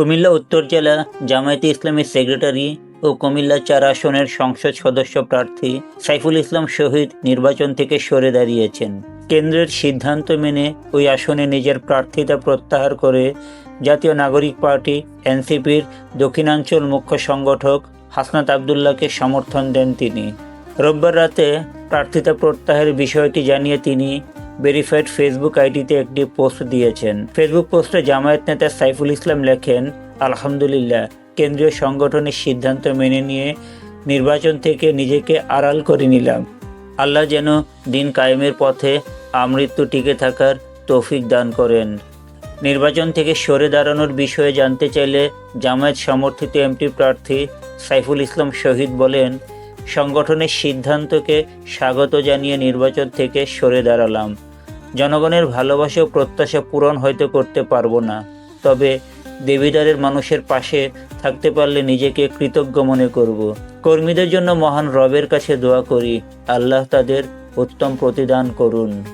কুমিল্লা উত্তর জেলা জামায়াতে ইসলামের সেক্রেটারি ও কুমিল্লা চার আসনের সংসদ সদস্য প্রার্থী সাইফুল ইসলাম শহীদ নির্বাচন থেকে সরে দাঁড়িয়েছেন। কেন্দ্রের সিদ্ধান্ত মেনে ওই আসনে নিজের প্রার্থিতা প্রত্যাহার করে জাতীয় নাগরিক পার্টি, এনসিপির দক্ষিণাঞ্চল মুখ্য সংগঠক হাসনাত আবদুল্লাহকে সমর্থন দেন তিনি। রোববার রাতে প্রার্থিতা প্রত্যাহারের বিষয়টি জানিয়ে তিনি ভেরিফাইড ফেসবুক আইডিতে একটি পোস্ট দিয়েছেন। ফেসবুক পোস্টে জামায়াত নেতা সাইফুল ইসলাম লেখেন, আলহামদুলিল্লাহ, কেন্দ্রীয় সংগঠনের সিদ্ধান্ত মেনে নিয়ে নির্বাচন থেকে নিজেকে আড়াল করে নিলাম। আল্লাহ যেন দিন কায়েমের পথে আমৃত্যু টিকে থাকার তৌফিক দান করেন। নির্বাচন থেকে সরে দাঁড়ানোর বিষয়ে জানতে চাইলে জামায়াত সমর্থিত এমপি প্রার্থী সাইফুল ইসলাম শহীদ বলেন, সংগঠনের সিদ্ধান্তকে স্বাগত জানিয়ে নির্বাচন থেকে সরে দাঁড়ালাম। জনগণের ভালোবাসা ও প্রত্যাশা পূরণ হয়তো করতে পারব না। তবে দেবিদারের মানুষের পাশে থাকতে পারলে নিজেকে কৃতজ্ঞ মনে করব। কর্মীদের জন্য মহান রবের কাছে দোয়া করি। আল্লাহ তাদের উত্তম প্রতিদান করুন।